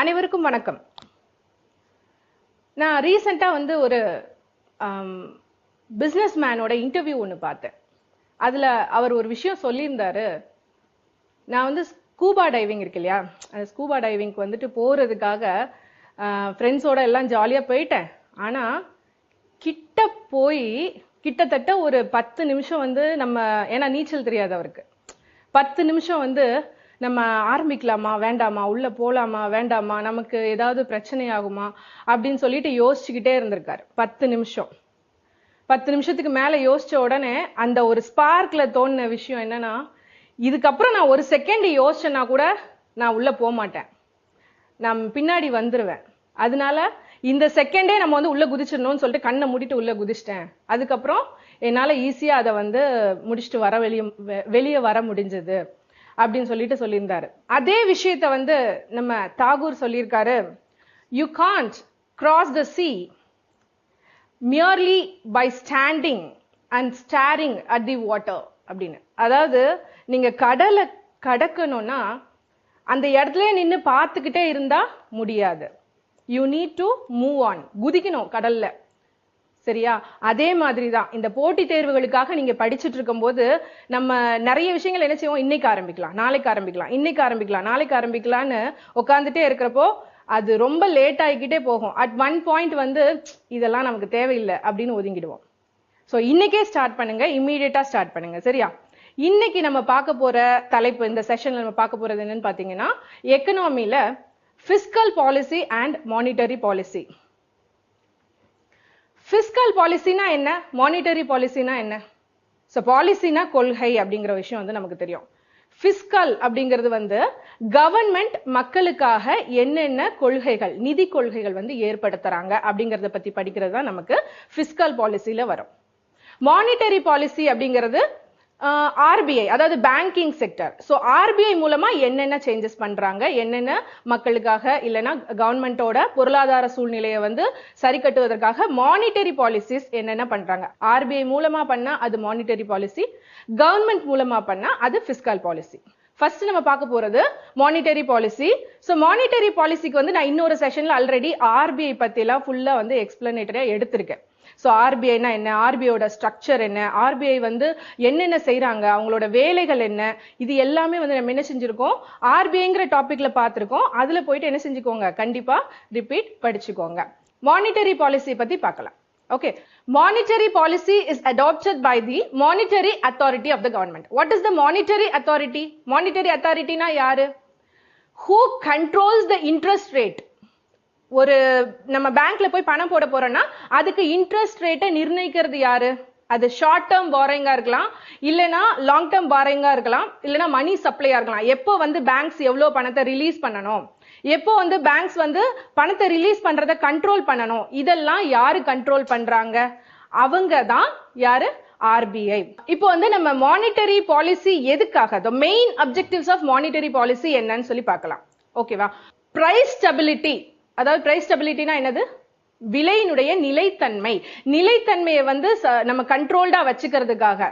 அனைவருக்கும் வணக்கம். நான் ரீசெண்டாக வந்து ஒரு பிஸ்னஸ் மேனோட இன்டர்வியூ ஒன்று பார்த்தேன். அதில் அவர் ஒரு விஷயம் சொல்லியிருந்தாரு. நான் வந்து ஸ்கூபா டைவிங் இருக்கு இல்லையா? அந்த ஸ்கூபா டைவிங்க்கு வந்துட்டு போகிறதுக்காக ஃப்ரெண்ட்ஸோட எல்லாம் ஜாலியாக போயிட்டேன். ஆனால் கிட்ட போய் கிட்டத்தட்ட ஒரு பத்து நிமிஷம் வந்து நம்ம ஏன்னா நீச்சல் தெரியாது அவருக்கு. பத்து நிமிஷம் வந்து நம்ம ஆரம்பிக்கலாமா? வேண்டாமா? உள்ள போலாமா? வேண்டாமா? நமக்கு ஏதாவது பிரச்சனை ஆகுமா அப்படின்னு சொல்லிட்டு யோசிச்சுக்கிட்டே இருந்திருக்காரு. பத்து நிமிஷம். பத்து நிமிஷத்துக்கு மேல யோசிச்ச உடனே அந்த ஒரு ஸ்பார்க்ல தோணின விஷயம் என்னன்னா இதுக்கப்புறம் நான் ஒரு செகண்ட் யோசிச்சேன்னா கூட நான் உள்ள போக மாட்டேன். நான் பின்னாடி வந்துருவேன். அதனால இந்த செகண்டே நம்ம வந்து உள்ள குதிச்சிடணும்னு சொல்லிட்டு கண்ணை மூடிட்டு உள்ள குதிச்சிட்டேன். அதுக்கப்புறம் என்னால ஈஸியா அதை வந்து முடிச்சுட்டு வர வெளியே வெளியே வர முடிஞ்சது. அப்படின்னு சொல்லிட்டு சொல்லியிருந்தாரு. அதே விஷயத்த வந்து நம்ம தாகூர் சொல்லியிருக்காரு. You can't cross the sea merely by standing and staring at the water அப்படின்னு. அதாவது நீங்க கடலை கடக்கணும்னா அந்த இடத்துல நின்று பார்த்துக்கிட்டே இருந்தா முடியாது. You need to move on குதிக்கணும் கடல்ல. சரியா? அதே மாதிரி தான் இந்த போட்டி தேர்வுகளுக்காக நீங்க படிச்சுட்டு இருக்கும்போது நம்ம நிறைய விஷயங்கள் என்ன செய்வோம்? இன்னைக்கு ஆரம்பிக்கலாம். நாளைக்கு ஆரம்பிக்கலாம். இன்னைக்கு ஆரம்பிக்கலாம். நாளைக்கு ஆரம்பிக்கலாம்னு உட்காந்துட்டே இருக்கிறப்போ அது ரொம்ப லேட் ஆகிக்கிட்டே போகும். அட் ஒன் பாயிண்ட் வந்து இதெல்லாம் நமக்கு தேவையில்லை அப்படின்னு ஒதுங்கிடுவோம். ஸோ இன்னைக்கே ஸ்டார்ட் பண்ணுங்க. இம்மீடியட்டா ஸ்டார்ட் பண்ணுங்க. சரியா? இன்னைக்கு நம்ம பார்க்க போற தலைப்பு இந்த செஷன்ல நம்ம பார்க்க போறது என்னன்னு பாத்தீங்கன்னா எக்கனாமில fiscal policy and monetary policy fiscal பாலிசினா என்ன? மானிட்டரி பாலிசினா என்ன? ஸோ பாலிசினா கொள்கை அப்படிங்கிற விஷயம் வந்து நமக்கு தெரியும். ஃபிஸ்கல் அப்படிங்கிறது வந்து கவர்மெண்ட் மக்களுக்காக என்னென்ன கொள்கைகள் நிதி கொள்கைகள் வந்து ஏற்படுத்துறாங்க அப்படிங்கிறத பத்தி படிக்கிறது தான் நமக்கு ஃபிஸ்கல் பாலிசியில வரும். மானிட்டரி பாலிசி அப்படிங்கிறது ஆர்பிஐ அதாவது பேங்கிங் செக்டர் ஸோ ஆர்பிஐ மூலமாக என்னென்ன சேஞ்சஸ் பண்ணுறாங்க என்னென்ன மக்களுக்காக இல்லைன்னா கவர்மெண்ட்டோட பொருளாதார சூழ்நிலையை வந்து சரி கட்டுவதற்காக மானிட்டரி பாலிசிஸ் என்னென்ன பண்ணுறாங்க ஆர்பிஐ மூலமாக பண்ணால் அது மானிட்டரி பாலிசி கவர்மெண்ட் மூலமாக பண்ணால் அது ஃபிஸ்கல் பாலிசி ஃபர்ஸ்ட் நம்ம பார்க்க போகிறது மானிட்டரி பாலிசி ஸோ மானிட்டரி பாலிசிக்கு வந்து நான் இன்னொரு செஷனில் ஆல்ரெடி ஆர்பிஐ பற்றிலாம் ஃபுல்லாக வந்து எக்ஸ்பிளனேட்டரியாக எடுத்திருக்கேன். ஸோ ஆர்பிஐனா என்ன? ஆர்பிஐயோட ஸ்ட்ரக்சர் என்ன? ஆர்பிஐ வந்து என்னென்ன செய்கிறாங்க அவங்களோட வேலைகள் என்ன? இது எல்லாமே வந்து நம்ம என்ன செஞ்சுருக்கோம்? ஆர்பிஐங்கிற டாப்பிக்கில் பார்த்துருக்கோம். அதில் போயிட்டு என்ன செஞ்சுக்கோங்க? கண்டிப்பாக ரிப்பீட் படிச்சுக்கோங்க. மானிட்டரி பாலிசி பற்றி பார்க்கலாம். Okay monetary policy is adapted by the monetary authority of the government what is the monetary authority monetary அத்தாரிட்டினா யாரு? Who controls the interest rate ஒரு நம்ம பேங்க்ல போய் பணம் போட போறோம்னா அதுக்கு இன்ட்ரெஸ்ட் ரேட்டை நிர்ணயிக்கிறது யாரு? அது ஷார்ட் டேர்ம் பாரோயிங்கா இருக்கலாம் இல்லைன்னா லாங் டேர்ம் பாரோயிங்கா இருக்கலாம் இல்லைன்னா மணி சப்ளையா இருக்கலாம். எப்போ வந்து பேங்க்ஸ் எவ்வளவு பணத்தை ரிலீஸ் பண்ணணும்? எப்போ வந்து பேங்க்ஸ் வந்து பணத்தை ரிலீஸ் பண்றத கண்ட்ரோல் பண்ணணும்? இதெல்லாம் யாரு கண்ட்ரோல் பண்றாங்க? அவங்க தான் யாரு? ஆர்பிஐ இப்போ வந்து நம்ம மானிட்டரி பாலிசி எதுக்காக? The main objectives of monetary policy என்னன்னு சொல்லி பார்க்கலாம். ஓகேவா பிரைஸ் ஸ்டெபிலிட்டி அதாவது பிரைஸ் ஸ்டெபிலிட்டினா என்னது? விலையினுடைய நிலைத்தன்மை. நிலைத்தன்மையை வந்து நம்ம கண்ட்ரோல்டா வச்சுக்கிறதுக்காக.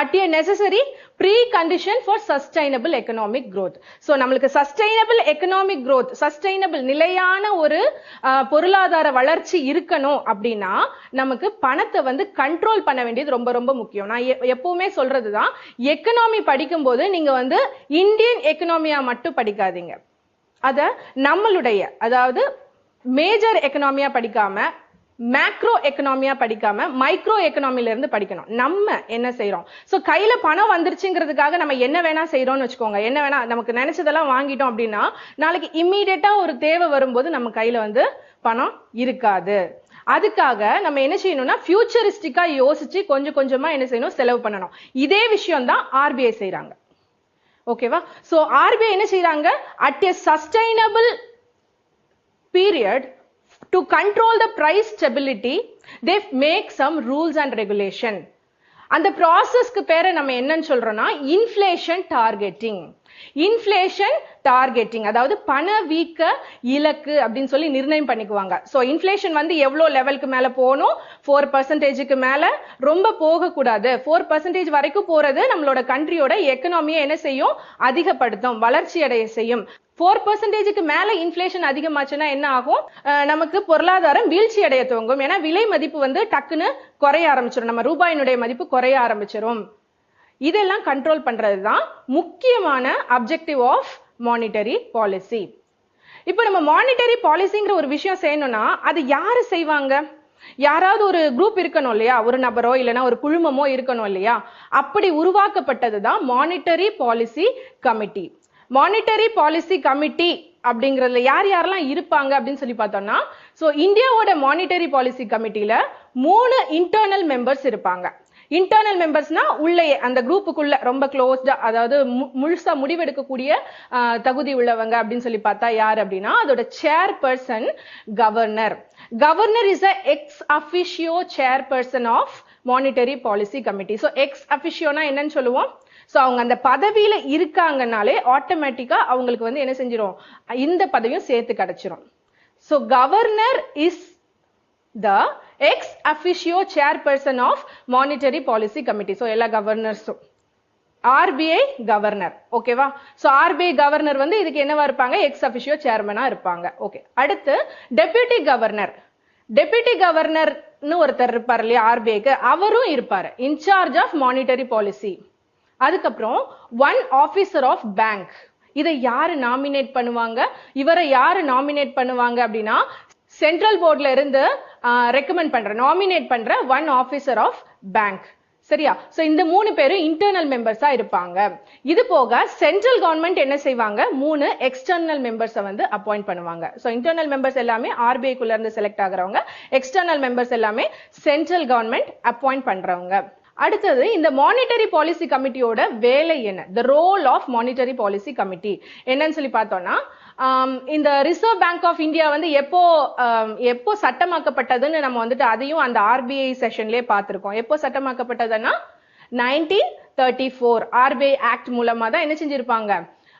At a necessary precondition for sustainable economic growth so நம்மளுக்கு சஸ்டைனபிள் எக்கனாமிக் க்ரோத் சஸ்டைனபிள் நிலையான ஒரு பொருளாதார வளர்ச்சி இருக்கணும் அப்படின்னா நமக்கு பணத்தை வந்து கண்ட்ரோல் பண்ண வேண்டியது ரொம்ப ரொம்ப முக்கியம். நான் எப்பவுமே சொல்றது தான் எக்கனாமி படிக்கும்போது நீங்க வந்து இந்தியன் எக்கனாமியா மட்டும் படிக்காதீங்க. அத நம்மளுடைய அதாவது மேஜர் எக்கனாமியா படிக்காம மேக்ரோ எக்கனாமியா படிக்காம மைக்ரோ எக்கனாமில இருந்து படிக்கணும். நம்ம என்ன செய்யறோம் சோ கையில பணம் வந்துருச்சுங்கிறதுக்காக நம்ம என்ன வேணா செய்யறோம்னு வச்சுக்கோங்க. என்ன வேணா நமக்கு நினைச்சதெல்லாம் வாங்கிட்டோம் அப்படின்னா நாளைக்கு இம்மீடியட்டா ஒரு தேவை வரும்போது நம்ம கையில வந்து பணம் இருக்காது. அதுக்காக நம்ம என்ன செய்யணும்னா ஃபியூச்சரிஸ்டிக்கா யோசிச்சு கொஞ்சம் கொஞ்சமா என்ன செய்யணும்? செலவு பண்ணணும். இதே விஷயம் தான் ஆர்பிஐ செய்யறாங்க ஓகேவா சோ ஆர்பிஐ என்ன செய்யறாங்க at a sustainable period to control the price stability they make some rules and regulation அந்த ப்ராசஸ்க்கு பேரை நம்ம என்னன்னு சொல்றோம்னா இன்ஃப்ளேஷன் டார்கெட்டிங் இன்ஃப்ளேஷன் டார்கெட்டிங் அதாவது பண வீக்க இலக்கு அப்படின்னு சொல்லி நிர்ணயம் பண்ணிக்குவாங்க. ஸோ இன்ஃப்ளேஷன் வந்து எவ்வளோ லெவலுக்கு மேலே போகணும்? ஃபோர் பர்சன்டேஜுக்கு மேலே ரொம்ப போகக்கூடாது. ஃபோர் பர்சன்டேஜ் வரைக்கும் போகிறது நம்மளோட கண்ட்ரியோட எக்கனாமியை என்ன செய்யும்? அதிகப்படுத்தும் வளர்ச்சி அடைய செய்யும். ஃபோர் பர்சன்டேஜுக்கு மேலே இன்ஃப்ளேஷன் அதிகமாச்சுன்னா என்ன ஆகும்? நமக்கு பொருளாதாரம் வீழ்ச்சி அடைய துவங்கும். ஏன்னா விலை மதிப்பு வந்து டக்குன்னு குறைய ஆரம்பிச்சிடும் நம்ம ரூபாயினுடைய மதிப்பு குறைய ஆரம்பிச்சிடும் இதெல்லாம் கண்ட்ரோல் பண்றது தான் முக்கியமான அப்ஜெக்டிவ் ஆஃப் மானிட்டரி பாலிசி இப்போ நம்ம மானிட்டரி பாலிசிங்கிற ஒரு விஷயம் செய்யணும்னா அது யாரு செய்வாங்க? யாராவது ஒரு குரூப் இருக்கணும் இல்லையா? ஒரு நபரோ இல்லைன்னா ஒரு குழுமமோ இருக்கணும் இல்லையா? அப்படி உருவாக்கப்பட்டது தான் monetary policy committee monetary policy committee அப்படிங்கிறதுல யார் யாரெல்லாம் இருப்பாங்க அப்படின்னு சொல்லி பார்த்தோம்னா ஸோ இந்தியாவோட மானிட்டரி பாலிசி கமிட்டியில மூணு இன்டர்னல் மெம்பர்ஸ் இருப்பாங்க. இன்டர்னல் மெம்பர்ஸ்னா உள்ளே அந்த குரூப்புக்குள்ள ரொம்ப க்ளோஸ்டா அதாவது மு- முழுசா முடிவெடுக்கக்கூடிய தகுதி உள்ளவங்க அப்படின்னு சொல்லி பார்த்தா யார் அப்படின்னா அதோட chairperson governor governor is a ex officio chairperson of monetary policy committee so ex அஃபிஷியோனா என்னன்னு சொல்லுவோம்? ஸோ அவங்க அந்த பதவியில இருக்காங்கனாலே ஆட்டோமேட்டிக்கா அவங்களுக்கு வந்து என்ன செஞ்சிடும் இந்த பதவியும் சேர்த்து கிடைச்சிரும். So governor is the ex officio chairperson of monetary policy committee so எல்லா கவர்னர்ஸும் ஆர்பிஐ கவர்னர் ஓகேவா ஸோ ஆர்பிஐ கவர்னர் வந்து இதுக்கு என்னவா இருப்பாங்க? எக்ஸ் அபிஷியோ சேர்மனா இருப்பாங்க. ஓகே அடுத்து டெபியூட்டி கவர்னர் டெபியூட்டி கவர்னர்னு ஒருத்தர் இருப்பார் இல்லையா ஆர்பிஐக்கு அவரும் இருப்பார். In charge of monetary policy அதுக்கப்புறம் ஒன் ஆஃபீஸர் ஆஃப் பேங்க் இதை யாரு நாமினேட் பண்ணுவாங்க? இவரை யாரு நாமினேட் பண்ணுவாங்க அப்படின்னா சென்ட்ரல் போர்ட்ல இருந்து ரெக்கமெண்ட் பண்ற நாமினேட் பண்ற ஒன் ஆபீசர் ஆஃப் பேங்க் சரியா? சோ இந்த மூணு பேரும் இன்டர்னல் மெம்பர்ஸா இருப்பாங்க. இது போக சென்ட்ரல் கவர்மெண்ட் என்ன செய்வாங்க? மூணு எக்ஸ்டர்னல் மெம்பர்ஸை வந்து அப்பாயிண்ட் பண்ணுவாங்க. சோ இன்டர்னல் மெம்பர்ஸ் எல்லாமே RBI குள்ள இருந்து செலக்ட் ஆகுறவங்க. எக்ஸ்டர்னல் மெம்பர்ஸ் எல்லாமே சென்ட்ரல் கவர்மெண்ட் அப்பாயிண்ட் பண்றவங்க. அடுத்தது இந்த மானிட்டரி பாலிசி கமிட்டியோட வேலை என்ன? The role of monetary policy committee என்னன்னு சொல்லி பார்த்தோம்னா இந்த ரிசர்வ் பேங்க் ஆஃப் இந்தியா வந்து எப்போ எப்போ சட்டமாக்கப்பட்டதுன்னு நம்ம வந்துட்டு அதையும் அந்த ஆர்பிஐ செஷன்லேயே பார்த்துருக்கோம். எப்போ சட்டமாக்கப்பட்டதுன்னா nineteen thirty four RBI act மூலமா தான் என்ன செஞ்சிருப்பாங்க?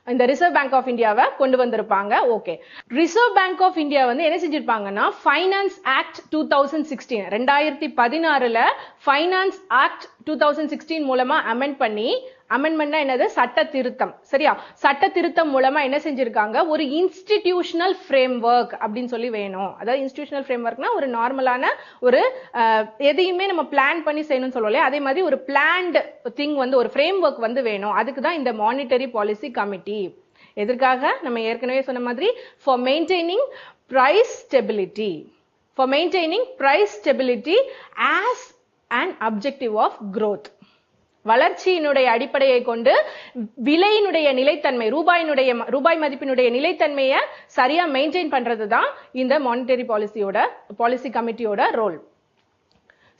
இந்த ரிசர்வ் பேங்க் ஆஃப் இந்தியாவை கொண்டு வந்திருப்பாங்க. Okay reserve bank of India வந்து என்ன செஞ்சிருப்பாங்கன்னா finance act two thousand sixteen ரெண்டாயிரத்தி பதினாறுல finance act two thousand sixteen மூலமா அமெண்ட் பண்ணி அமெண்ட்மெண்ட்னா என்னது? சட்ட திருத்தம் சரியா? சட்ட திருத்தம் மூலமா என்ன செஞ்சிருக்காங்க? ஒரு இன்ஸ்டிடியூஷனல் ஃப்ரேம் ஒர்க் அப்படின்னு சொல்லி வேணும். அதாவது இன்ஸ்டிடியூஷனல் ஃப்ரேம் ஒர்க்னா ஒரு நார்மலான ஒரு எதையுமே நம்ம பிளான் பண்ணி செய்யணும்னு சொல்லலையே அதே மாதிரி ஒரு பிளான்டு திங் வந்து ஒரு ஃப்ரேம் ஒர்க் வந்து வேணும். அதுக்கு தான் இந்த மானிட்டரி பாலிசி கமிட்டி எதற்காக? நம்ம ஏற்கனவே சொன்ன மாதிரி for maintaining price stability for maintaining price stability as and objective of growth. வளர்ச்சியினுடைய அடிப்படையை கொண்டு விலையினுடைய நிலைத்தன்மை ரூபாயினுடைய ம- ரூபாய் மதிப்பினுடைய நிலைத்தன்மையை சரியா மெயின்டைன் பண்றது தான் இந்த மானிட்டரி பாலிசியோட பாலிசி கமிட்டியோட ரோல்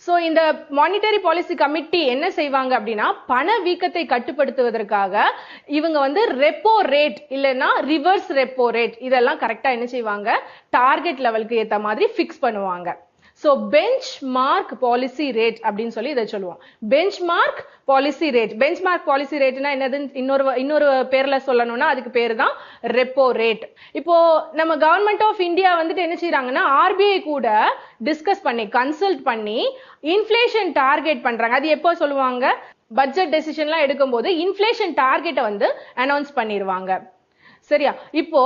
ஸோ இந்த மானிட்டரி பாலிசி கமிட்டி என்ன செய்வாங்க அப்படின்னா பண வீக்கத்தை கட்டுப்படுத்துவதற்காக இவங்க வந்து ரெப்போ ரேட் இல்லைன்னா ரிவர்ஸ் ரெப்போ ரேட் இதெல்லாம் கரெக்டாக என்ன செய்வாங்க? டார்கெட் லெவலுக்கு ஏற்ற மாதிரி ஃபிக்ஸ் பண்ணுவாங்க. So benchmark policy rate அப்படின்னு சொல்லி இதை சொல்லுவோம். Benchmark policy rate benchmark policy ரேட்னா என்னதுன்னு இன்னொரு இன்னொரு பேர்ல சொல்லணும்னா அதுக்கு பேர் தான் ரெப்போ ரேட் இப்போ நம்ம கவர்மெண்ட் ஆஃப் இந்தியா வந்துட்டு என்ன செய்யறாங்கன்னா ஆர்பிஐ கூட டிஸ்கஸ் பண்ணி கன்சல்ட் பண்ணி இன்ஃப்ளேஷன் டார்கெட் பண்றாங்க. அது எப்போ சொல்லுவாங்க? பட்ஜெட் டெசிஷன்லாம் எடுக்கும்போது இன்ஃப்ளேஷன் டார்கெட்டை வந்து அனௌன்ஸ் பண்ணிடுவாங்க சரியா? இப்போ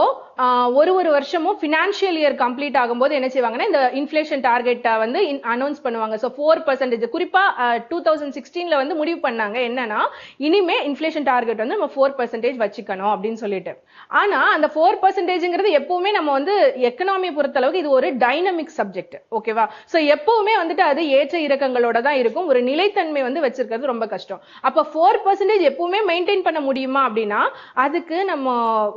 ஒரு ஒரு வருஷமும் ஃபினான்ஷியல் இயர் கம்ப்ளீட் ஆகும்போது என்ன செய்வாங்கன்னா இந்த இன்ஃப்ளேஷன் டார்கெட்டை வந்து அனௌன்ஸ் பண்ணுவாங்க. ஸோ ஃபோர் பர்சன்டேஜ் குறிப்பாக டூ தௌசண்ட் சிக்ஸ்டீன்ல வந்து முடிவு பண்ணாங்க. என்னன்னா இனிமே இன்ஃப்ளேஷன் டார்கெட் வந்து நம்ம ஃபோர் பர்சன்டேஜ் வச்சுக்கணும் அப்படின்னு சொல்லிட்டு. ஆனா அந்த ஃபோர் பர்சன்டேஜ்ங்கிறது எப்பவுமே நம்ம வந்து எக்கனாமி பொறுத்தளவுக்கு இது ஒரு டைனமிக் சப்ஜெக்ட் ஓகேவா ஸோ எப்பவுமே வந்துட்டு அது ஏற்ற இறக்கங்களோட தான் இருக்கும். ஒரு நிலைத்தன்மை வந்து வச்சிருக்கிறது ரொம்ப கஷ்டம். அப்போ ஃபோர் பர்சன்டேஜ் எப்பவுமே மெயின்டைன் பண்ண முடியுமா அப்படின்னா அதுக்கு நம்ம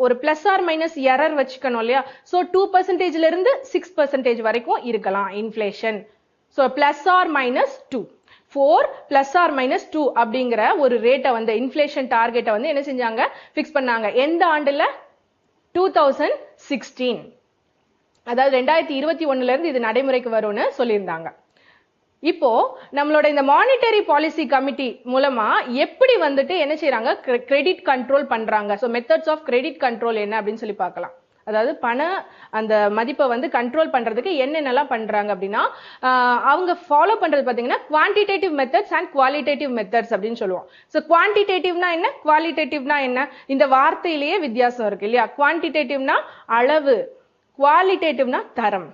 ஒரு பிளஸ் ஆர் மைனஸ் எரர் வச்சுக்கணும் இல்லையா? ஸோ டூ பர்சன்டேஜ்ல இருந்து சிக்ஸ் பர்சன்டேஜ் வரைக்கும் இருக்கலாம் inflation so plus or minus two four plus or minus two அப்படிங்கிற ஒரு ரேட்டை வந்து இன்ஃப்ளேஷன் டார்கெட்டை வந்து என்ன செஞ்சாங்க? ஃபிக்ஸ் பண்ணாங்க. எந்த ஆண்டில்? டூ தௌசண்ட் சிக்ஸ்டீன் அதாவது ரெண்டாயிரத்தி இருபத்தி ஒண்ணுல இருந்து இது நடைமுறைக்கு வரும்னு சொல்லியிருந்தாங்க. இப்போ நம்மளோட இந்த மானிட்டரி பாலிசி கமிட்டி மூலமா எப்படி வந்துட்டு என்ன செய்யறாங்க கிரெடிட் கண்ட்ரோல் பண்றாங்க. So methods of credit control என்ன அப்படின்னு சொல்லி பார்க்கலாம். அதாவது பண அந்த மதிப்பை வந்து கண்ட்ரோல் பண்றதுக்கு என்னென்னலாம் பண்றாங்க அப்படின்னா அவங்க ஃபாலோ பண்றது பாத்தீங்கன்னா quantitative methods and qualitative methods அப்படின்னு சொல்லுவோம். ஸோ குவான்டிடேட்டிவ்னா என்ன? குவாலிட்டேட்டிவ்னா என்ன? இந்த வார்த்தையிலேயே வித்தியாசம் இருக்கு இல்லையா? குவான்டிடேட்டிவ்னா அளவு குவாலிட்டேட்டிவ்னா தரம்.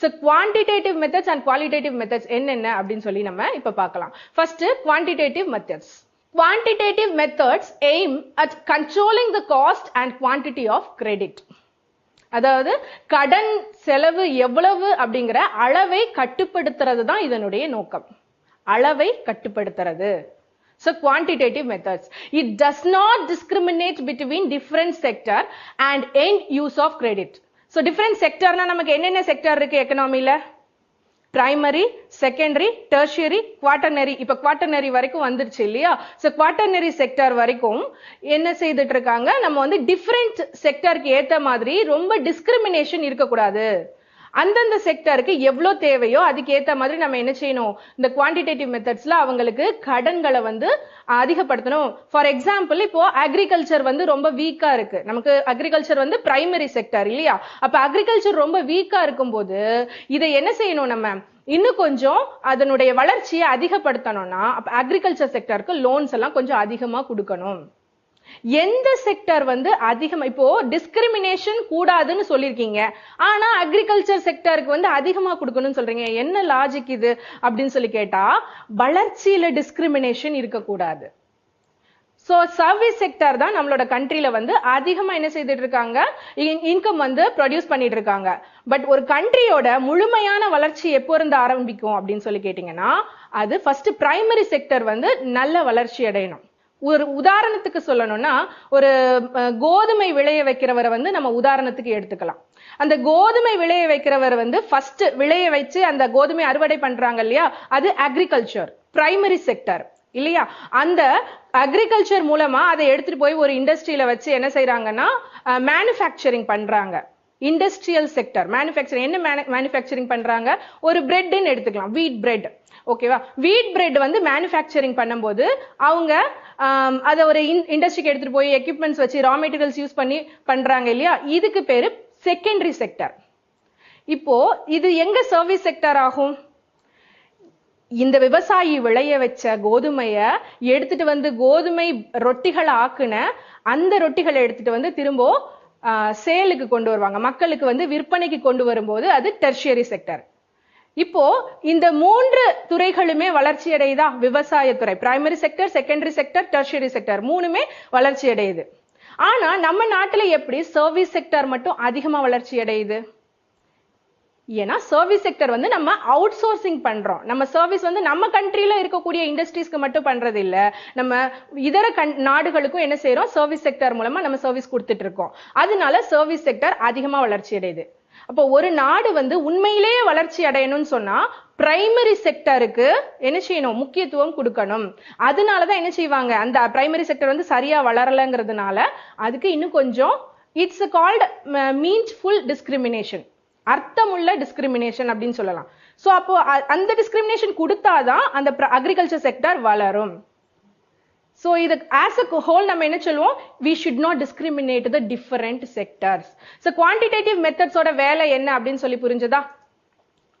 So quantitative methods and qualitative methods என்னென்ன அப்படின்னு சொல்லி நம்ம இப்போ பார்க்கலாம். First quantitative methods quantitative methods aim at controlling the cost and quantity of credit அதாவது கடன் செலவு எவ்வளவு அப்படிங்கிற அளவை கட்டுப்படுத்துறது தான் இதனுடைய நோக்கம். அளவை கட்டுப்படுத்துறது. So quantitative methods. It does not discriminate between different sector and end use of credit. So different செக்டர்னா நமக்கு என்னென்ன செக்டர் இருக்கு எக்கனாமியில் பிரைமரி செகண்டரி டெர்ஷியரி குவாட்டர்னரி இப்போ குவாட்டர்னரி வரைக்கும் வந்துருச்சு இல்லையா? ஸோ குவாட்டர்னரி செக்டர் வரைக்கும் என்ன செய்துட்டு இருக்காங்க? நம்ம வந்து டிஃப்ரெண்ட் செக்டருக்கு ஏற்ற மாதிரி ரொம்ப டிஸ்கிரிமினேஷன் இருக்கக்கூடாது. அந்தந்த செக்டருக்கு எவ்வளோ தேவையோ அதுக்கு மாதிரி நம்ம என்ன செய்யணும்? இந்த குவான்டிடேட்டிவ் மெத்தட்ஸில் அவங்களுக்கு கடன்களை வந்து அதிகப்படுத்தணும். ஃபார் எக்ஸாம்பிள் இப்போ அக்ரிகல்ச்சர் வந்து ரொம்ப வீக்காக இருக்கு. நமக்கு அக்ரிகல்ச்சர் வந்து பிரைமரி செக்டர் இல்லையா? அப்போ அக்ரிகல்ச்சர் ரொம்ப வீக்காக இருக்கும்போது இதை என்ன செய்யணும் நம்ம? இன்னும் கொஞ்சம் அதனுடைய வளர்ச்சியை அதிகப்படுத்தணும்னா அப்போ அக்ரிகல்ச்சர் செக்டருக்கு லோன்ஸ் எல்லாம் கொஞ்சம் அதிகமாக கொடுக்கணும். எந்த செக்டர் வந்து அதிகமா இப்போ டிஸ்கிரிமினேஷன் கூடாதுன்னு சொல்லியிருக்கீங்க. ஆனா அக்ரிகல்ச்சர் செக்டருக்கு வந்து அதிகமா கொடுக்கணும்னு சொல்றீங்க. என்ன லாஜிக் இது அப்படின்னு சொல்லி கேட்டா வளர்ச்சியில டிஸ்கிரிமினேஷன் இருக்கக்கூடாது. ஸோ சர்வீஸ் செக்டர் தான் நம்மளோட கண்ட்ரியில வந்து அதிகமாக என்ன செய்துட்டு இருக்காங்க இன்கம் வந்து ப்ரொடியூஸ் பண்ணிட்டு இருக்காங்க பட் ஒரு கண்ட்ரியோட முழுமையான வளர்ச்சி எப்போ இருந்து ஆரம்பிக்கும் அப்படின்னு சொல்லி கேட்டீங்கன்னா அது ஃபர்ஸ்ட் பிரைமரி செக்டர் வந்து நல்ல வளர்ச்சி அடையணும். ஒரு உதாரணத்துக்கு சொல்லணும்னா ஒரு கோதுமை விளைய வைக்கிறவரை வந்து நம்ம உதாரணத்துக்கு எடுத்துக்கலாம். அந்த கோதுமை விளைய வைக்கிறவர் வந்து ஃபர்ஸ்ட் விளைய வச்சு அந்த கோதுமை அறுவடை பண்றாங்க இல்லையா? அது அக்ரிகல்ச்சர் பிரைமரி செக்டர் இல்லையா? அந்த அக்ரிகல்ச்சர் மூலமா அதை எடுத்துட்டு போய் ஒரு இண்டஸ்ட்ரியில வச்சு என்ன செய்யறாங்கன்னா மேனுஃபேக்சரிங் பண்றாங்க. இண்டஸ்ட்ரியல் செக்டர் மேனுஃபேக்சரிங் என்ன மேனுஃபேக்சரிங் பண்றாங்க? ஒரு பிரெட்னு எடுத்துக்கலாம் வீட் பிரெட் ஓகேவா வீட் பிரெட் வந்து மேனுஃபேக்சரிங் பண்ணும்போது அவங்க அதை ஒரு இண்டஸ்ட்ரிக்கு எடுத்துட்டு போய் எக்யூப்மெண்ட்ஸ் வச்சு ரா மெட்டீரியல்ஸ் யூஸ் பண்ணி பண்றாங்க இல்லையா? இதுக்கு பேரு செகண்டரி செக்டர் இப்போ இது எங்க சர்வீஸ் செக்டர் ஆகும்? இந்த விவசாயி விளைய வச்ச கோதுமைய எடுத்துட்டு வந்து கோதுமை ரொட்டிகளை ஆக்குன அந்த ரொட்டிகளை எடுத்துட்டு வந்து திரும்ப சேலுக்கு கொண்டு வருவாங்க. மக்களுக்கு வந்து விற்பனைக்கு கொண்டு வரும்போது அது டெர்ஷியரி செக்டர் இப்போ இந்த மூன்று துறைகளுமே வளர்ச்சி அடையுதா விவசாயத்துறை. Primary sector secondary sector tertiary sector மூணுமே வளர்ச்சி அடையுது ஆனா நம்ம நாட்டுல எப்படி சர்வீஸ் செக்டர் மட்டும் அதிகமா வளர்ச்சி அடையுது ஏன்னா சர்வீஸ் செக்டர் வந்து நம்ம அவுட் சோர்சிங் பண்றோம். நம்ம சர்வீஸ் வந்து நம்ம கண்ட்ரியில இருக்கக்கூடிய இண்டஸ்ட்ரீஸ்க்கு மட்டும் பண்றது இல்ல நம்ம இதர கண்- நாடுகளுக்கும் என்ன செய்யறோம் சர்வீஸ் செக்டர் மூலமா நம்ம சர்வீஸ் கொடுத்துட்டு இருக்கோம். அதனால சர்வீஸ் செக்டர் அதிகமா வளர்ச்சி அடையுது அப்போ ஒரு நாடு வந்து உண்மையிலேயே வளர்ச்சி அடையணும்னு சொன்னா பிரைமரி செக்டருக்கு என்ன செய்யணும்? முக்கியத்துவம் கொடுக்கணும். அதனால தான் என்ன செய்வாங்க? அந்த பிரைமரி செக்டர் வந்து சரியா வளரலங்கிறதுனால அதுக்கு இன்னும் கொஞ்சம் இட்ஸ் கால்ட் மீன்ஸ்ஃபுல் டிஸ்கிரிமினேஷன் அர்த்தமுள்ள டிஸ்கிரிமினேஷன் அப்படின்னு சொல்லலாம். ஸோ அப்போ அந்த டிஸ்கிரிமினேஷன் கொடுத்தாதான் அந்த அக்ரிகல்ச்சர் செக்டர் வளரும். ஸோ இது ஆஸ் அ ஹோல் நம்ம என்ன சொல்லுவோம்? We should not discriminate the different sectors so quantitative மெத்தட்ஸோட வேலை என்ன அப்படின்னு சொல்லி புரிஞ்சதா?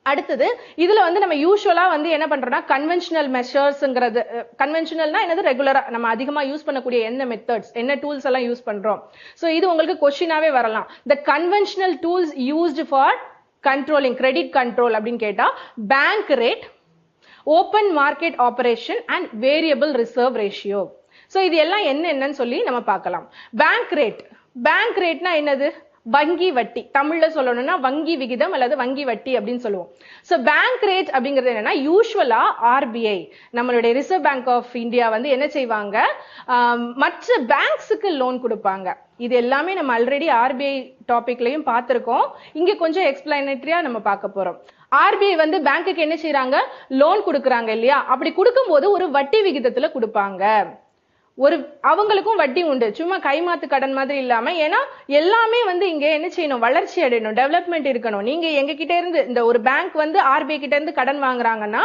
அடுத்தது இதுல வந்து நம்ம யூஸ்வலா வந்து என்ன பண்றோம்னா கன்வென்ஷனல் மெஷர்ஸ்ங்கிறது கன்வென்ஷனல்னா என்னது? ரெகுலரா நம்ம அதிகமா யூஸ் பண்ணக்கூடிய என்ன மெத்தட்ஸ் என்ன டூல்ஸ் எல்லாம் யூஸ் பண்றோம்? ஸோ இது உங்களுக்கு கொஸ்டினாவே வரலாம். The conventional tools used for controlling credit control அப்படின்னு கேட்டா bank rate open market operation and variable reserve ratio so இது எல்லாம் என்ன என்னன்னு சொல்லி நம்ம பார்க்கலாம். பேங்க் ரேட் பேங்க் ரேட்னா என்னது? வங்கி வட்டி. தமிழ்ல சொல்லணும்னா வங்கி விகிதம் அல்லது வங்கி வட்டி அப்படின்னு சொல்லுவோம். ஸோ பேங்க் ரேட் அப்படிங்கிறது என்னன்னா யூஸ்வலா ஆர்பிஐ நம்மளுடைய ரிசர்வ் பேங்க் ஆஃப் இந்தியா வந்து என்ன செய்வாங்க? மற்ற பேங்க்ஸுக்கு லோன் கொடுப்பாங்க. இது எல்லாமே நம்ம ஆல்ரெடி ஆர்பிஐ டாபிக்லயும் பார்த்துருக்கோம். இங்க கொஞ்சம் எக்ஸ்பிளனேட்டரியா நம்ம பார்க்க போறோம். ஆர்பிஐ வந்து பேங்க்குக்கு என்ன செய்யறாங்க லோன் கொடுக்குறாங்க இல்லையா? அப்படி கொடுக்கும்போது ஒரு வட்டி விகிதத்துல கொடுப்பாங்க. ஒரு அவங்களுக்கும் வட்டி உண்டு. சும்மா கைமாத்து கடன் மாதிரி இல்லாம ஏன்னா எல்லாமே வந்து இங்க என்ன செய்யணும்? வளர்ச்சி அடையணும் டெவலப்மெண்ட் இருக்கணும். நீங்க எங்க கிட்ட இருந்து இந்த ஒரு பேங்க் வந்து ஆர்பிஐ கிட்ட இருந்து கடன் வாங்குறாங்கன்னா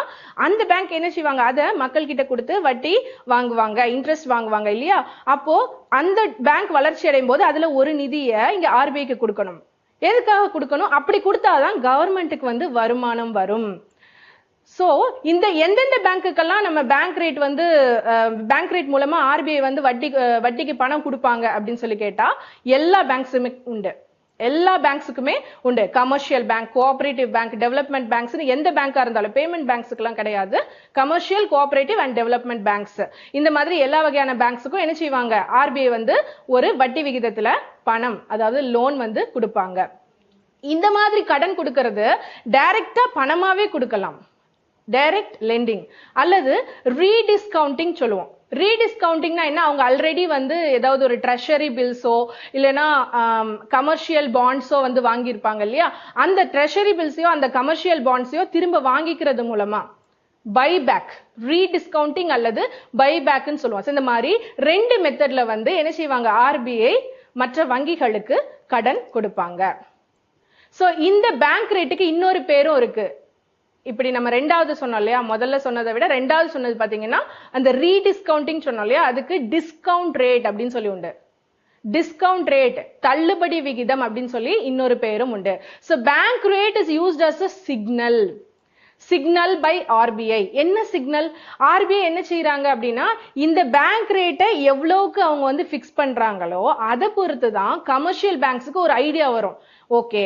அந்த பேங்க் என்ன செய்வாங்க? அதை மக்கள் கிட்ட கொடுத்து வட்டி வாங்குவாங்க இன்ட்ரெஸ்ட் வாங்குவாங்க இல்லையா? அப்போ அந்த பேங்க் வளர்ச்சி அடையும் போது அதுல ஒரு நிதியை இங்க ஆர்பிஐக்கு கொடுக்கணும். எதுக்காக கொடுக்கணும்? அப்படி கொடுத்தாதான் கவர்மெண்ட்டுக்கு வந்து வருமானம் வரும். ஸோ இந்த எந்தெந்த பேங்க்குக்கெல்லாம் நம்ம பேங்க் ரேட் வந்து பேங்க் ரேட் மூலமா ஆர்பிஐ வந்து வட்டி வட்டிக்கு பணம் கொடுப்பாங்க அப்படின்னு சொல்லி கேட்டா எல்லா பேங்க்ஸுமே உண்டு. எல்லா பேங்க்ஸுக்குமே உண்டு. Commercial bank cooperative bank development பேங்க்ஸ்னு எந்த பேங்காக இருந்தாலும் பேமெண்ட் பேங்க்ஸுக்குலாம் கிடையாது. Commercial cooperative and development banks இந்த மாதிரி எல்லா வகையான பேங்க்ஸுக்கும் என்ன செய்வாங்க? ஆர்பிஐ வந்து ஒரு வட்டி விகிதத்தில் பணம் அதாவது லோன் வந்து கொடுப்பாங்க. இந்த மாதிரி கடன் கொடுக்கறது டைரக்டா பணமாவே கொடுக்கலாம். டைரக்ட் லெண்டிங் அல்லது ரீடிஸ்கவுண்டிங் சொல்லுவோம். ரீடிஸ்கவுண்டிங்னா என்ன? அவங்க ஆல்ரெடி வந்து ஏதாவது ஒரு ட்ரெஷரி பில்ஸோ இல்லைன்னா கமர்ஷியல் பாண்ட்ஸோ வந்து வாங்கியிருப்பாங்க இல்லையா? அந்த ட்ரெஷரி பில்ஸையோ அந்த கமர்ஷியல் பாண்ட்ஸையோ திரும்ப வாங்கிக்கிறது மூலமா பைபேக் ரீடிஸ்கவுண்டிங் அல்லது பைபேக்னு சொல்லுவோம் இந்த மாதிரி ரெண்டு மெத்தட்ல வந்து என்ன செய்வாங்க? ஆர்பிஐ மற்ற வங்கிகளுக்கு கடன் கொடுப்பாங்க. ஸோ இந்த பேங்க் ரேட்டுக்கு இன்னொரு பேரும் இருக்கு. இப்படி நம்ம ரெண்டாவது சொன்னோம் இல்லையா? முதல்ல சொன்னதை விட ரெண்டாவது சொன்னது பாத்தீங்கன்னா அந்த ரீடிஸ்கவுண்டிங் சொன்னோம் இல்லையா? அதுக்கு டிஸ்கவுண்ட் ரேட் அப்படின்னு சொல்லி உண்டு. டிஸ்கவுண்ட் ரேட் தள்ளுபடி விகிதம் அப்படின்னு சொல்லி இன்னொரு பேரும் உண்டு. So bank rate is used as a signal signal by RBI என்ன சிக்னல் ஆர்பிஐ என்ன செய்யறாங்க அப்படின்னா இந்த பேங்க் ரேட்டை எவ்வளவுக்கு அவங்க வந்து ஃபிக்ஸ் பண்றாங்களோ அதை பொறுத்து தான் கமர்ஷியல் பேங்க்ஸுக்கு ஒரு ஐடியா வரும். ஓகே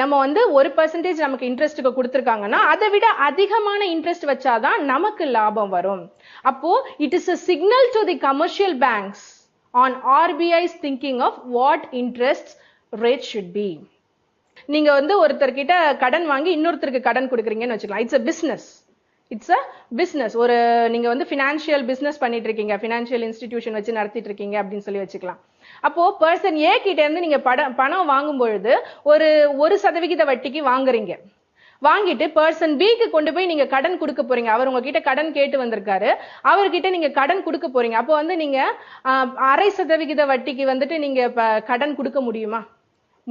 நம்ம வந்து ஒரு பர்சன்டேஜ் நமக்கு இன்ட்ரெஸ்ட்டுக்கு கொடுத்துருக்காங்கன்னா அதை விட அதிகமான இன்ட்ரெஸ்ட் வச்சாதான் நமக்கு லாபம் வரும். அப்போ it is a signal to the commercial banks on RBI's thinking of what interest rate should be நீங்க வந்து ஒருத்தர்கிட்ட கடன் வாங்கி இன்னொருத்தருக்கு கடன் கொடுக்குறீங்கன்னு வச்சுக்கலாம். It's a business it's a business ஒரு நீங்க வந்து ஃபினான்ஷியல் பிஸ்னஸ் பண்ணிட்டு இருக்கீங்க. ஃபினான்ஷியல் இன்ஸ்டிடியூஷன் வச்சு நடத்திட்டு இருக்கீங்க அப்படின்னு சொல்லி வச்சுக்கலாம். அப்போ பர்சன் ஏ கிட்ட இருந்து நீங்க படம் பணம் வாங்கும் பொழுது ஒரு ஒரு சதவிகித வட்டிக்கு வாங்குறீங்க. வாங்கிட்டு பர்சன் பிக்கு கொண்டு போய் நீங்க கடன் கொடுக்க போறீங்க. அவர் உங்ககிட்ட கடன் கேட்டு வந்திருக்காரு. அவர்கிட்ட நீங்க கடன் கொடுக்க போறீங்க. அப்போ வந்து நீங்க அரை சதவிகித வட்டிக்கு வந்துட்டு நீங்க கடன் கொடுக்க முடியுமா?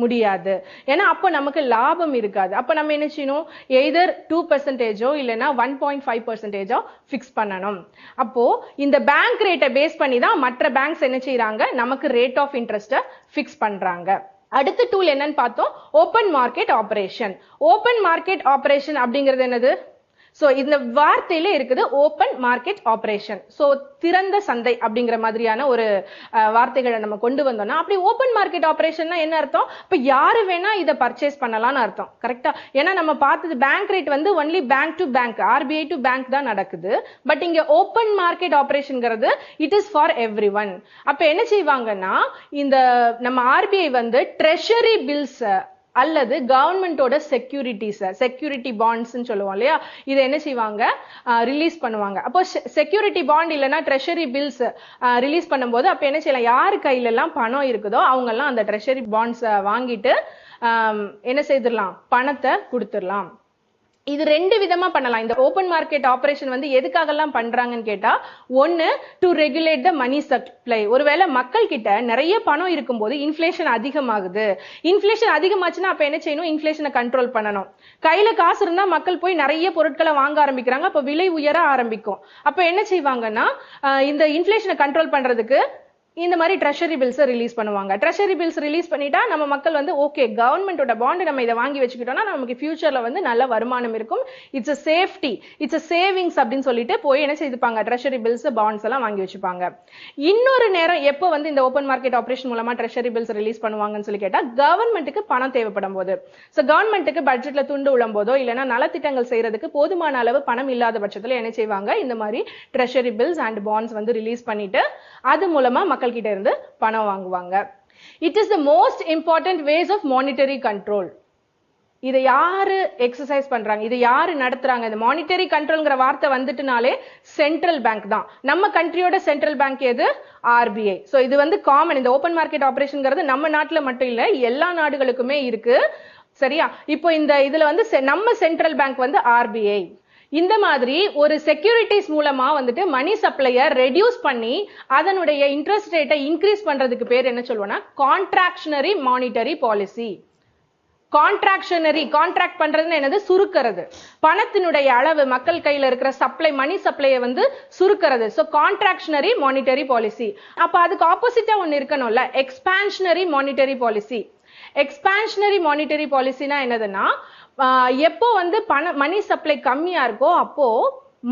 முடியாது. ஏன்னா அப்போ நமக்கு லாபம் இருக்காது. அப்போ நம்ம என்ன செய்யணும்? எய்தர் டூ பர்சன்டேஜோ இல்லைன்னா ஒன் பாயிண்ட் ஃபைவ் பர்சன்டேஜோ ஃபிக்ஸ் பண்ணணும். அப்போ இந்த பேங்க் ரேட்டை பேஸ் பண்ணி தான் மற்ற பேங்க்ஸ் என்ன செய்யறாங்க நமக்கு ரேட் ஆஃப் இன்ட்ரெஸ்ட்டை ஃபிக்ஸ் பண்றாங்க. அடுத்த டூல் என்னன்னு பார்த்தோம்? Open market operation open market operation அப்படிங்கிறது என்னது? சோ இந்த வார்த்தையில இருக்குது ஓப்பன் மார்க்கெட் ஆபரேஷன் சோ திறந்த சந்தை அப்படிங்கிற மாதிரியான ஒரு வார்த்தைகளை நம்ம கொண்டு வந்தோம்னா அப்படி ஓப்பன் மார்க்கெட் ஆப்ரேஷன்னா என்ன அர்த்தம்? இப்ப யாரு வேணா இதை பர்ச்சேஸ் பண்ணலாம்னு அர்த்தம். கரெக்டா ஏன்னா நம்ம பார்த்தது பேங்க் ரேட் வந்து only bank to bank RBI to bank தான் நடக்குது. பட் இங்க ஓப்பன் மார்க்கெட் ஆபரேஷன்ங்கிறது it is for everyone அப்ப என்ன செய்வாங்கன்னா இந்த நம்ம ஆர்பிஐ வந்து ட்ரெஷரி பில்ஸ் அல்லது கவர்மெண்டோட செக்யூரிட்டிஸை செக்யூரிட்டி பாண்ட்ஸ்னு சொல்லுவோம் இல்லையா? இதை என்ன செய்வாங்க? ரிலீஸ் பண்ணுவாங்க. அப்போ செக்யூரிட்டி பாண்ட் இல்லைன்னா ட்ரெஷரி பில்ஸ் ரிலீஸ் பண்ணும்போது அப்போ என்ன செய்யலாம்? யார் கையிலலாம் பணம் இருக்குதோ அவங்கெல்லாம் அந்த ட்ரெஷரி பாண்ட்ஸை வாங்கிட்டு என்ன செய்திடலாம்? பணத்தை கொடுத்துடலாம். இது ரெண்டு விதமா பண்ணலாம். இந்த ஓப்பன் மார்க்கெட் ஆபரேஷன் வந்து எதுக்காகலாம் பண்றாங்கன்னு கேட்டா ஒன்னு to regulate the money supply ஒருவேளை மக்கள் கிட்ட நிறைய பணம் இருக்கும்போது இன்ஃப்ளேஷன் அதிகமாகுது. இன்ஃப்ளேஷன் அதிகமாச்சுன்னா அப்ப என்ன செய்யணும்? இன்ஃப்ளேஷனை கண்ட்ரோல் பண்ணணும். கையில காசு இருந்தா மக்கள் போய் நிறைய பொருட்களை வாங்க ஆரம்பிக்கிறாங்க. அப்ப விலை உயர ஆரம்பிக்கும். அப்ப என்ன செய்வாங்கன்னா இந்த இன்ஃப்ளேஷனை கண்ட்ரோல் பண்றதுக்கு இந்த மாதிரி ட்ரெஷரி பில்ஸை ரிலீஸ் பண்ணுவாங்க. ட்ரெஷரி பில்ஸ் ரிலீஸ் பண்ணிட்டா நம்ம மக்கள் வந்து ஓகே கவர்மெண்டோட பாண்டு நம்ம இதை வாங்கி வச்சுக்கிட்டோம்னா நமக்கு ஃபியூச்சரில் வந்து நல்ல வருமானம் இருக்கும். It's a safety it's a savings அப்படின்னு சொல்லிட்டு போய் என்ன செய்துப்பாங்க? ட்ரெஷரி பில்ஸ் பாண்ட்ஸ் எல்லாம் வாங்கி வச்சுப்பாங்க. இன்னொரு நேரம் எப்போ வந்து இந்த ஓப்பன் மார்க்கெட் ஆப்ரேஷன் மூலமா ட்ரெஷரி பில்ஸ் ரிலீஸ் பண்ணுவாங்கன்னு சொல்லி கேட்டால் கவர்மெண்ட்டுக்கு பணம் தேவைப்படும் போது. ஸோ கவர்மெண்ட்டுக்கு பட்ஜெட்டில் துண்டு விழும் போதோ இல்லைனா நலத்திட்டங்கள் செய்யறதுக்கு போதுமான அளவு பணம் இல்லாத பட்சத்தில் என்ன செய்வாங்க? இந்த மாதிரி ட்ரெஷரி பில்ஸ் அண்ட் பாண்ட்ஸ் வந்து ரிலீஸ் பண்ணிட்டு அது மூலமா மக்கள் கிட்ட இருந்து பணம் வாங்குவாங்க. It is the most important ways of monetary control இதை யாரு எக்ஸசைஸ் பண்றாங்க? இதை யாரு நடத்துறாங்க? இந்த மானிட்டரி கண்ட்ரோல்ங்கிற வார்த்தை வந்துட்டுனாலே சென்ட்ரல் பேங்க் தான். நம்ம கண்ட்ரியோட சென்ட்ரல் பேங்க் எது? ஆர்பிஐ ஸோ இது வந்து காமன் இந்த ஓப்பன் மார்க்கெட் ஆபரேஷன்ங்கிறது நம்ம நாட்டில் மட்டும் இல்லை எல்லா நாடுகளுக்குமே இருக்கு. சரியா? இப்போ இந்த இதுல வந்து செ- நம்ம சென்ட்ரல் பேங்க் வந்து ஆர்பிஐ இந்த மாதிரி ஒரு செக்யூரிட்டிஸ் மூலமா வந்துட்டு மணி சப்ளையை ரெடியூஸ் பண்ணி அதனுடைய இன்ட்ரெஸ்ட் ரேட்டை இன்க்ரீஸ் பண்றதுக்கு பேர் என்ன சொல்லுவோம்னா contractionary monetary policy contractionary contract பண்றதுன்னு என்னது? சுருக்கிறது. பணத்தினுடைய அளவு மக்கள் கையில இருக்கிற சப்ளை மணி சப்ளையை வந்து சுருக்கிறது. ஸோ கான்ட்ராக்ஷனரி மானிட்டரி பாலிசி அப்ப அதுக்கு ஆப்போசிட்டா ஒன்று இருக்கணும்ல expansionary monetary policy expansionary monetary பாலிசினா என்னதுன்னா எப்போ வந்து பண மணி சப்ளை கம்மியா இருக்கோ அப்போ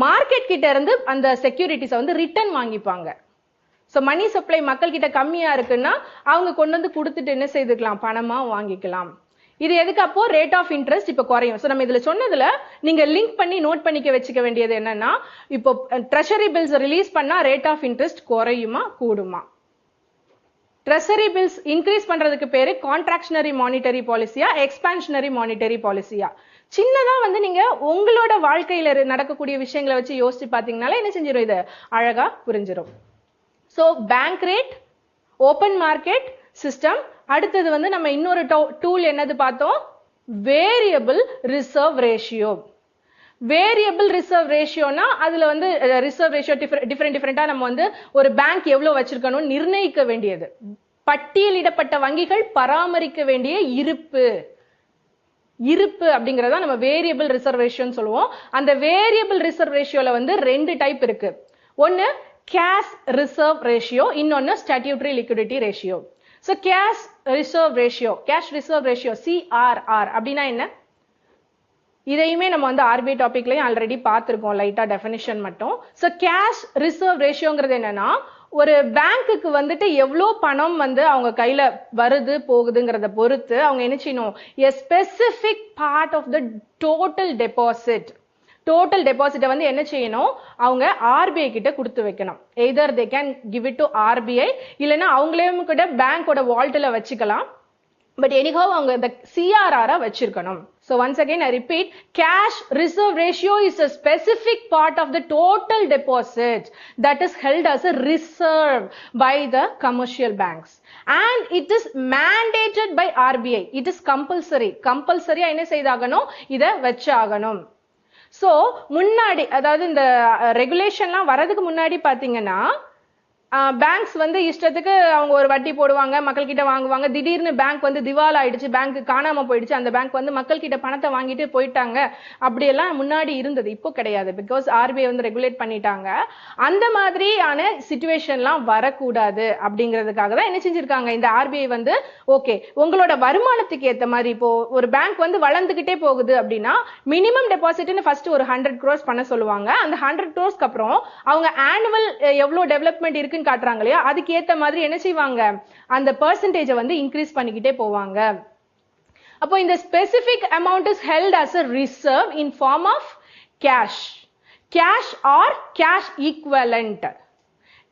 மார்க்கெட் கிட்ட இருந்து அந்த செக்யூரிட்டிஸை வந்து ரிட்டர்ன் வாங்கிப்பாங்க. ஸோ மணி சப்ளை மக்கள் கிட்ட கம்மியா இருக்குன்னா அவங்க கொண்டு வந்து கொடுத்துட்டு என்ன செய்துக்கலாம்? பணமா வாங்கிக்கலாம். இது எதுக்கு அப்போ? ரேட் ஆஃப் இன்ட்ரெஸ்ட் இப்போ குறையும். ஸோ நம்ம இதில் சொன்னதுல நீங்க லிங்க் பண்ணி நோட் பண்ணிக்க வச்சுக்க வேண்டியது என்னன்னா இப்போ ட்ரெஷரி பில்ஸ் ரிலீஸ் பண்ணா ரேட் ஆஃப் இன்ட்ரெஸ்ட் குறையுமா? கூடுமா? ட்ரெஷரி பில்ஸ் இன்க்ரீஸ் பண்ணுறதுக்கு பேர் கான்ட்ராக்ஷனரி மானிட்டரி பாலிசியா எக்ஸ்பான்ஷனரி மானிட்டரி பாலிசியா சின்னதாக வந்து நீங்கள் உங்களோட வாழ்க்கையில் நடக்கக்கூடிய விஷயங்களை வச்சு யோசிச்சு பார்த்தீங்கனாலே என்ன செஞ்சிடும் இது? அழகாக புரிஞ்சிடும் so bank rate open market system அடுத்தது வந்து நம்ம இன்னொரு டூல் என்னது பார்த்தோம்? Variable reserve ratio variable reserve ரேஷியோனா அதுல வந்து ரிசர்வ் ரேஷியோ டிஃபரெண்ட் டிஃபரெண்டா நம்ம வந்து ஒரு பேங்க் எவ்வளவு வச்சிருக்கணும் நிர்ணயிக்க வேண்டியது. பட்டியலிடப்பட்ட வங்கிகள் பராமரிக்க வேண்டிய இருப்பு. இருப்பு அப்படிங்கறத நம்ம வேரியபிள் ரிசர்வ் ரேஷியோன்னு சொல்லுவோம். அந்த வேரியபிள் ரிசர்வ் ரேஷியோல வந்து ரெண்டு டைப் இருக்கு. ஒன்னு கேஷ் ரிசர்வ் ரேஷியோ இன்னொன்னு statutory liquidity ratio so cash reserve ratio cash reserve ratio CRR அப்படின்னா என்ன? இதையுமே நம்ம வந்து ஆர்பிஐ டாபிக்லயும் ஆல்ரெடி பார்த்துருக்கோம் லைட்டா டெஃபினிஷன் மட்டும். ஸோ கேஷ் ரிசர்வ் ரேஷியோங்கிறது என்னன்னா ஒரு பேங்க்குக்கு வந்துட்டு எவ்வளோ பணம் வந்து அவங்க கையில வருது போகுதுங்கிறத பொறுத்து அவங்க என்ன செய்யணும்? A specific part of the total deposit total டெபாசிட்டை வந்து என்ன செய்யணும்? அவங்க ஆர்பிஐ கிட்ட கொடுத்து வைக்கணும். Either they can give it to RBI இல்லைன்னா அவங்களே கூட பேங்கோட வால்ட்டில் வச்சுக்கலாம். பட் எனிஹவ் அவங்க இந்த சிஆர்ஆரை வச்சிருக்கணும். So once again I repeat cash reserve ratio is a specific part of the total deposit that is held as a reserve by the commercial banks and it is mandated by RBI it is compulsory Compulsory. என்ன செய்தாகணும்? இதை வச்சாகணும். So முன்னாடி அதாவது இந்த uh, ரெகுலேஷன்லாம் வரதுக்கு முன்னாடி பார்த்தீங்கன்னா banks வந்து இஷ்டத்துக்கு அவங்க ஒரு வட்டி போடுவாங்க மக்கள் கிட்ட வாங்குவாங்க. திடீர்னு பேங்க் வந்து திவால் ஆயிடுச்சு பேங்க் காணாம போயிடுச்சு. அந்த பேங்க் வந்து மக்கள் கிட்ட பணத்தை வாங்கிட்டு போயிட்டாங்க. அப்படியெல்லாம் முன்னாடி இருந்தது இப்போ கிடையாது. பிகாஸ் ஆர்பிஐ வந்து ரெகுலேட் பண்ணிட்டாங்க. அந்த மாதிரியான சுச்சுவேஷன்லாம் வரக்கூடாது அப்படிங்கிறதுக்காக தான் என்ன செஞ்சிருக்காங்க. இந்த ஆர்பிஐ வந்து ஓகே உங்களோட வருமானத்துக்கு ஏற்ற மாதிரி இப்போ ஒரு பேங்க் வந்து வளர்ந்துகிட்டே போகுது அப்படின்னா மினிமம் டெபாசிட்னு ஃபர்ஸ்ட் ஒரு ஹண்ட்ரட் க்ரோஸ் பண்ண சொல்லுவாங்க. அந்த ஹண்ட்ரட் க்ரோஸ்க்கு அப்புறம் அவங்க ஆனுவல் எவ்வளோ டெவலப்மெண்ட் இருக்குன்னு காட்டுறாங்க இல்லையா? அதுக்கு ஏத்த மாதிரி என்ன செய்வாங்க? அந்த பர்சன்டேஜை வந்து இன்க்ரீஸ் பண்ணிக்கிட்டே போவாங்க. அப்போ இந்த specific amount is held as a reserve in form of cash cash or cash equivalent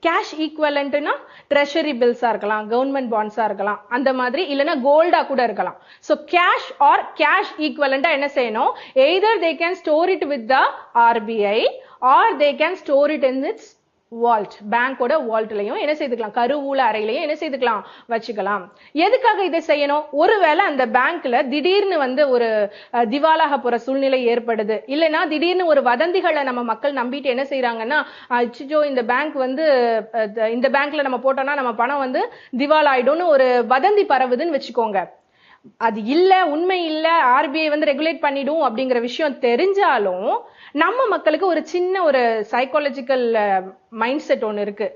cash ஈக்குவலண்ட்னா treasury பில்ஸா இருக்கலாம் கவர்மெண்ட் பாண்ட்ஸா இருக்கலாம் அந்த மாதிரி இல்லைன்னா கோல்டா கூட இருக்கலாம். ஸோ கேஷ் ஆர் கேஷ் ஈக்குவலண்டா என்ன செய்யணும்? Either they can store it with the RBI or they can store it in its vault பேங்கோட வால்ட்லையும் என்ன செய்துக்கலாம்? கருவூல அறையிலையும் என்ன செய்துக்கலாம்? வச்சுக்கலாம். எதுக்காக இதை செய்யணும்? ஒருவேளை அந்த பேங்க்ல திடீர்னு வந்து ஒரு திவாலாக போற சூழ்நிலை ஏற்படுது. இல்லைன்னா திடீர்னு ஒரு வதந்திகளை நம்ம மக்கள் நம்பிட்டு என்ன செய்யறாங்கன்னா அச்சிச்சோ இந்த பேங்க் வந்து இந்த பேங்க்ல நம்ம போட்டோம்னா நம்ம பணம் வந்து திவால் ஆயிடும்னு ஒரு வதந்தி பரவுதுன்னு வச்சுக்கோங்க. அது இல்ல உண்மை இல்ல ஆர்பிஐ வந்து ரெகுலேட் பண்ணிடும் அப்படிங்கிற விஷயம் தெரிஞ்சாலும் நம்ம மக்களுக்கு ஒரு சின்ன ஒரு சைக்காலஜிக்கல் மைண்ட் செட் ஒன்று இருக்கு.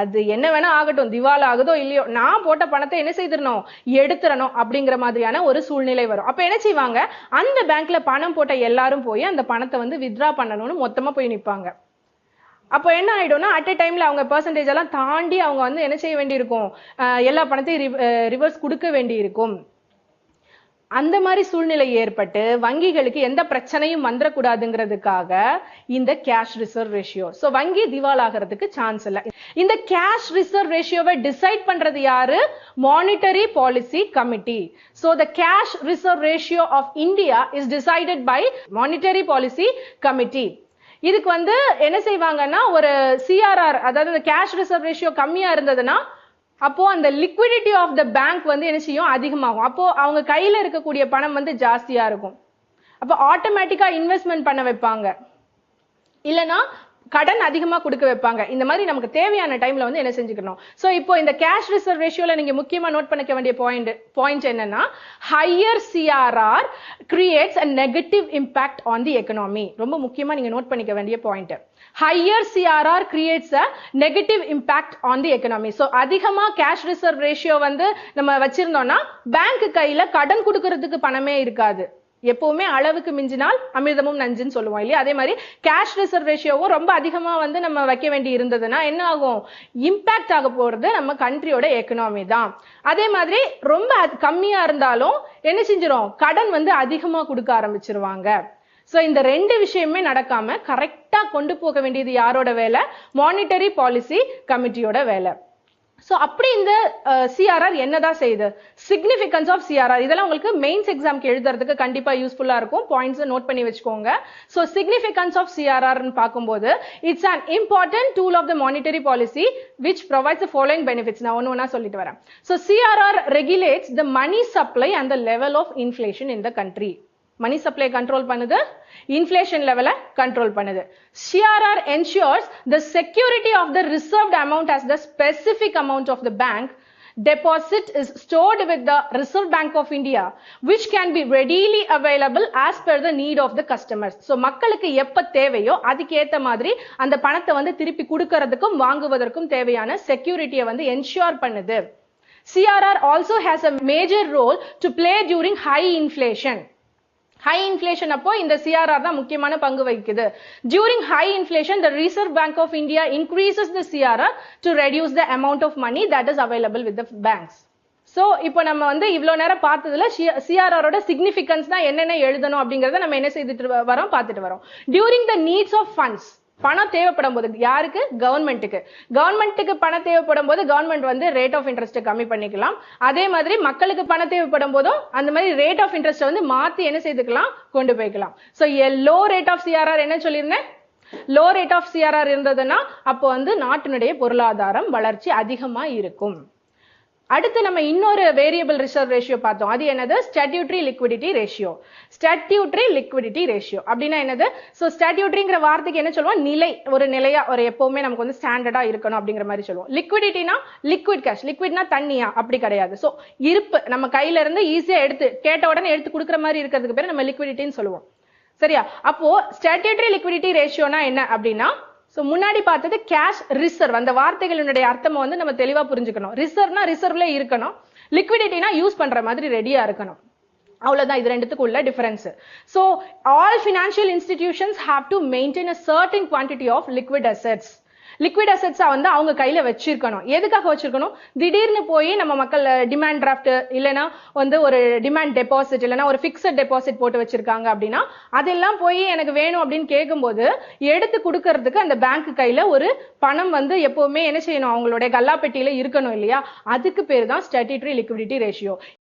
அது என்ன வேணா ஆகட்டும் திவால் ஆகுதோ இல்லையோ நான் போட்ட பணத்தை என்ன செய்திடணும்? எடுத்துடணும் அப்படிங்கிற மாதிரியான ஒரு சூழ்நிலை வரும். அப்போ என்ன செய்வாங்க? அந்த பேங்க்ல பணம் போட்ட எல்லாரும் போய் அந்த பணத்தை வந்து வித்ரா பண்ணணும்னு மொத்தமாக போய் நிற்பாங்க அப்போ என்ன ஆயிடும்னா அட் எ டைம்ல அவங்க பர்சன்டேஜ் எல்லாம் தாண்டி அவங்க வந்து என்ன செய்ய வேண்டியிருக்கும்? எல்லா பணத்தையும் ரிவர்ஸ் கொடுக்க வேண்டியிருக்கும். அந்த மாதிரி சூழ்நிலை ஏற்பட்டு வங்கிகளுக்கு எந்த பிரச்சனையும் வந்துடக்கூடாதுங்கிறதுக்காக இந்த கேஷ் ரிசர்வ் ரேஷியோ ஸோ வங்கி திவாலாகிறதுக்கு சான்ஸ் இல்லை. இந்த கேஷ் ரிசர்வ் ரேஷியோவை டிசைட் பண்றது யாரு? Monetary policy committee so the cash reserve ratio of India is decided by monetary policy committee இதுக்கு வந்து என்ன செய்வாங்கன்னா ஒரு சிஆர்ஆர் அதாவது இந்த கேஷ் ரிசர்வ் ரேஷியோ கம்மியா இருந்ததுன்னா அப்போ அந்த லிக்விடிட்டி ஆஃப் த பேங்க் வந்து என்ன செய்யும்? அதிகமாகும். அப்போ அவங்க கையில இருக்கக்கூடிய பணம் வந்து ஜாஸ்தியா இருக்கும். அப்போ ஆட்டோமேட்டிக்கா இன்வெஸ்ட்மெண்ட் பண்ண வைப்பாங்க. இல்லனா கடன் அதிகமாக கொடுக்க வைப்பாங்க. இந்த மாதிரி நமக்கு தேவையான டைம்ல வந்து என்ன செஞ்சுக்கணும்? ஸோ இப்போ இந்த கேஷ் ரிசர்வ் ரேஷியோல நீங்க முக்கியமா நோட் பண்ணிக்க வேண்டிய பாயிண்ட் பாயிண்ட் என்னன்னா higher CRR creates a negative impact on the economy ரொம்ப முக்கியமா நீங்க நோட் பண்ணிக்க வேண்டிய point higher CRR creates a negative impact on the economy so அதிகமா கேஷ் ரிசர்வ் ரேஷியோ வந்து நம்ம வச்சிருந்தோம்னா பேங்க் கையில கடன் கொடுக்கறதுக்கு பணமே இருக்காது. எப்பவுமே அளவுக்கு மிஞ்சினால் அமிர்தமும் நஞ்சுன்னு சொல்லுவோம் இல்லையா? அதே மாதிரி கேஷ் ரிசர்வ் ரேஷியோவும் ரொம்ப அதிகமாக வந்து நம்ம வைக்க வேண்டி இருந்ததுன்னா என்ன ஆகும்? இம்பாக்ட் ஆக போகிறது நம்ம கண்ட்ரியோட எக்கனாமி தான். அதே மாதிரி ரொம்ப கம்மியாக இருந்தாலும் என்ன செஞ்சிடும் கடன் வந்து அதிகமாக கொடுக்க ஆரம்பிச்சிருவாங்க. ஸோ இந்த ரெண்டு விஷயமே நடக்காம கரெக்டாக கொண்டு போக வேண்டியது யாரோட வேலை? மானிட்டரி பாலிசி கமிட்டியோட வேலை. ஸோ அப்படி இந்த சிஆர்ஆர் என்னதான் செய்யுது? சிக்னிஃபிகன்ஸ் ஆஃப் சிஆர்ஆர் இதெல்லாம் உங்களுக்கு மெயின்ஸ் எக்ஸாம்க்கு எழுதுறதுக்கு கண்டிப்பாக யூஸ்ஃபுல்லாக இருக்கும். பாயிண்ட்ஸ் நோட் பண்ணி வச்சுக்கோங்க. ஸோ சிக்னிஃபிகன்ஸ் ஆஃப் சிஆர்ஆர்னு பார்க்கும்போது it's an important tool of the monetary policy which provides following benefits நான் ஒன்று ஒன்றா சொல்லிட்டு வரேன். So CRR regulates the money supply and the level of inflation in the country money supply control பண்ணுது inflation லெவலை control பண்ணுது CRR ensures the security of the reserved amount as the specific amount of the bank deposit is stored with the Reserve Bank of India which can be readily available as per the need of the customers. So மக்களுக்கு எப்போ தேவையோ அதுக்கேற்ற மாதிரி அந்த பணத்தை வந்து திருப்பி கொடுக்கறதுக்கும் வாங்குவதற்கும் தேவையான செக்யூரிட்டியை வந்து என்ஷூர் பண்ணுது. CRR also has a major role to play during high inflation. High inflation அப்போ இந்த சிஆர்ஆர் தான் முக்கியமான பங்கு வகிக்குது. During high inflation the reserve bank of India increases the CRR to reduce the amount of money that is available with the banks so இப்போ நம்ம வந்து இவ்வளோ நேரம் பார்த்ததுல சிஆர்ஆரோட சிக்னிஃபிகன்ஸ் தான் என்னென்ன எழுதணும் அப்படிங்கிறத நம்ம என்ன செய்துட்டு வரோம் பார்த்துட்டு வரோம். During the needs of funds பணம் தேவைப்படும் போது யாருக்கு? கவர்மெண்ட்டுக்கு கவர்மெண்ட்டுக்கு பணம் தேவைப்படும் போது கவர்மெண்ட் வந்து ரேட் ஆஃப் இன்ட்ரெஸ்ட் கம்மி பண்ணிக்கலாம். அதே மாதிரி மக்களுக்கு பணம் தேவைப்படும் போதும் அந்த மாதிரி ரேட் ஆஃப் இன்ட்ரெஸ்ட் வந்து மாத்தி என்ன செய்துக்கலாம்? கொண்டு போய்க்கலாம். So a low rate of CRR என்ன சொல்லியிருந்தேன்? லோ ரேட் ஆஃப் சிஆர்ஆர் இருந்ததுன்னா அப்போ வந்து நாட்டினுடைய பொருளாதாரம் வளர்ச்சி அதிகமாக இருக்கும். அடுத்து நம்ம இன்னொரு வேரியபிள் ரிசர்வ் ரேஷியோ பார்த்தோம். அது என்னது? Statutory liquidity ratio statutory liquidity ratio அப்படின்னா என்னது? ஸோ ஸ்டாட்யூட்ரிங்கிற வார்த்தைக்கு என்ன சொல்லுவோம்? நிலை. ஒரு நிலையா ஒரு எப்பவுமே நமக்கு வந்து ஸ்டாண்டர்டா இருக்கணும் அப்படிங்கிற மாதிரி சொல்லுவோம். லிக்விடிட்டினா லிக்விட் கேஷ் லிக்விட்னா தண்ணியா? அப்படி கிடையாது. ஸோ இருப்பு. நம்ம கையில இருந்து ஈஸியா எடுத்து கேட்ட உடனே எடுத்து கொடுக்குற மாதிரி இருக்கிறதுக்கு பேர் நம்ம லிக்விடிட்டின்னு சொல்லுவோம். சரியா? அப்போ ஸ்டாட்யூட்ரி லிக்விடிட்டி ரேஷியோனா என்ன அப்படின்னா ஸோ முன்னாடி பார்த்தது கேஷ் ரிசர்வ் அந்த வார்த்தைகளினுடைய அர்த்தம் வந்து நம்ம தெளிவாக புரிஞ்சுக்கணும். ரிசர்வ்னா ரிசர்வ்ல இருக்கணும். லிக்விடிட்டினா யூஸ் பண்ற மாதிரி ரெடியா இருக்கணும். அவ்வளோதான் இது ரெண்டுத்துக்கும் உள்ள difference so all financial institutions have to maintain a certain quantity of liquid assets liquid அசெட்ஸா வந்து அவங்க கையில வச்சிருக்கணும். எதுக்காக வச்சிருக்கணும்? திடீர்னு போய் நம்ம மக்கள் டிமாண்ட் டிராஃப்ட் இல்லைன்னா வந்து ஒரு டிமாண்ட் டெபாசிட் இல்லைன்னா ஒரு ஃபிக்ஸட் டெபாசிட் போட்டு வச்சிருக்காங்க அப்படின்னா அதெல்லாம் போய் எனக்கு வேணும் அப்படின்னு கேட்கும்போது எடுத்து கொடுக்கறதுக்கு அந்த பேங்க் கையில ஒரு பணம் வந்து எப்பவுமே என்ன செய்யணும்? அவங்களுடைய கல்லாப்பெட்டியில இருக்கணும் இல்லையா? அதுக்கு பேர் தான் ஸ்டாட்டிட்ரி லிக்விடிட்டி ரேஷியோ